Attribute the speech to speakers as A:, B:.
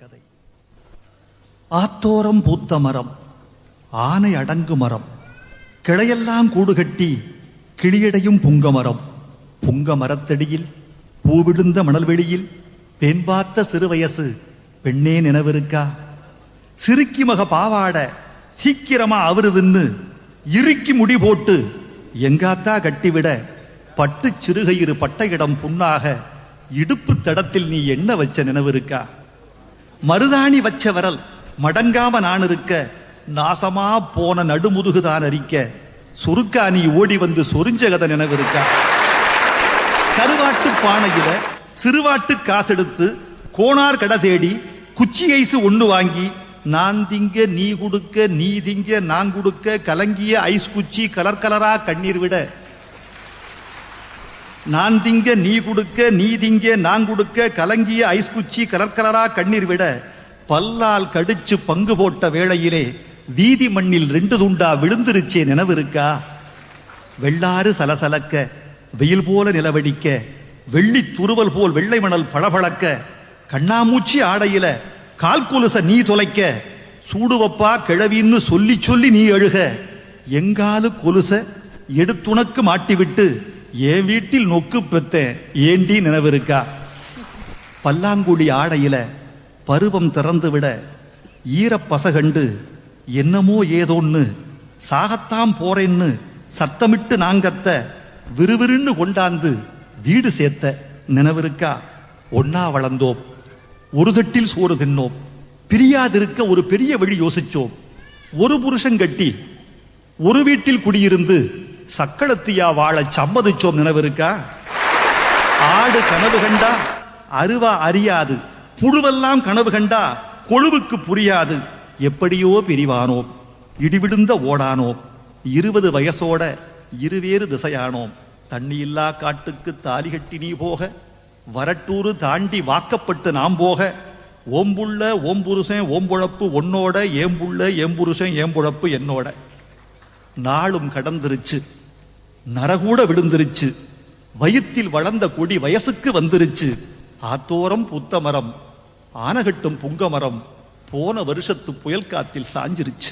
A: கதை. ஆத்தோரம் பூத்த மரம் ஆனை அடங்கு மரம் கிளையெல்லாம் கூடு கட்டி கிளியடையும் புங்க மரம். புங்க மரத்தடியில் பூவிழுந்த மணல்வெளியில் பெண் பார்த்த சிறுவயசு பெண்ணே நினைவிருக்கா? சிறுக்கி மக பாவாட சீக்கிரமா அவருதுன்னு இறுக்கி முடி போட்டு எங்காத்தா கட்டிவிட பட்டு சிறுகயிறு பட்டையிடம் புண்ணாக இடுப்பு தடத்தில் நீ என்ன வச்ச நினைவிருக்கா? மருதாணி வச்ச வரல் மடங்காம நான் இருக்க நாசமா போன நடுமுதுகுதான் அரிக்க சுருக்காணி நீ ஓடி வந்து சொரிஞ்ச கதை நினைவிருக்கா? கருவாட்டு பானையில சிறுவாட்டு காசெடுத்து கோணார் கடை தேடி குச்சி ஐசு ஒண்ணு வாங்கி நான் திங்க நீ குடுக்க நீ திங்க நான் குடுக்க கலங்கிய ஐஸ் குச்சி கலர் கலரா கண்ணீர் விட நான் திங்க நீ குடுக்க நீ திங்க நான் குடுக்க கலங்கிய ஐஸ் குச்சி கலர் கலரா கண்ணீர் விட பல்லால் கடிச்சு பங்கு போட்ட வேளையிலே வீதி மண்ணில் ரெண்டு துண்டா விழுந்துருச்சே நினைவிருக்கா? வெள்ளாறு சலசலக்க வெயில் போல நிலவடிக்க வெள்ளி துருவல் போல் வெள்ளை மணல் பளபளக்க கண்ணாமூச்சி ஆடையில கால் கொலுச நீ தொலைக்க சூடுவப்பா கிழவின்னு சொல்லி சொல்லி நீ அழுக எங்காலு கொலுச எடுத்துணக்கு மாட்டிவிட்டு என் வீட்டில் நொக்கு பெத்தேன். ஏண்டி நினைவிருக்கா? பல்லாங்குடி ஆடையில பருவம் திறந்து விட ஈரப்பசகண்டு என்னமோ ஏதோன்னு சாகத்தாம் போறேன்னு சத்தமிட்டு நாங்கத்த விறுவிறுன்னு கொண்டாந்து வீடு சேர்த்த நினைவிருக்கா? ஒன்னா வளர்ந்தோம். ஒரு தட்டில் சோறு தின்னோம். பிரியாதிருக்க ஒரு பெரிய வழி யோசிச்சோம். ஒரு புருஷன் கட்டி ஒரு வீட்டில் குடியிருந்து சக்களத்தியா வாழ சம்மதிச்சோம் நினைவிருக்கா? ஆடு கனவு கண்டா அருவா அறியாது. புழுவெல்லாம் கனவு கண்டா கொழுவுக்கு புரியாது. எப்படியோ பிரிவானோம். இடிவிடுந்த ஓடானோம். இருபது வயசோட இருவேறு திசையானோம். தண்ணியில்லா காட்டுக்கு தாலி கட்டி நீ போக வரட்டூரு தாண்டி வாக்கப்பட்டு நாம் போக. ஓம்புள்ள ஓம்புருஷன் ஓம்புழப்பு உன்னோட ஏம்புள்ள ஏம்புருஷன் ஏம்புழப்பு என்னோட. நாளும் கடந்துருச்சு. நரகூட விழுந்துருச்சு. வயித்தில் வளர்ந்த கொடி வயசுக்கு வந்துருச்சு. ஆத்தோரம் புத்த மரம் ஆனகட்டும் புங்க மரம் போன வருஷத்து புயல் காத்தில் சாஞ்சிருச்சு.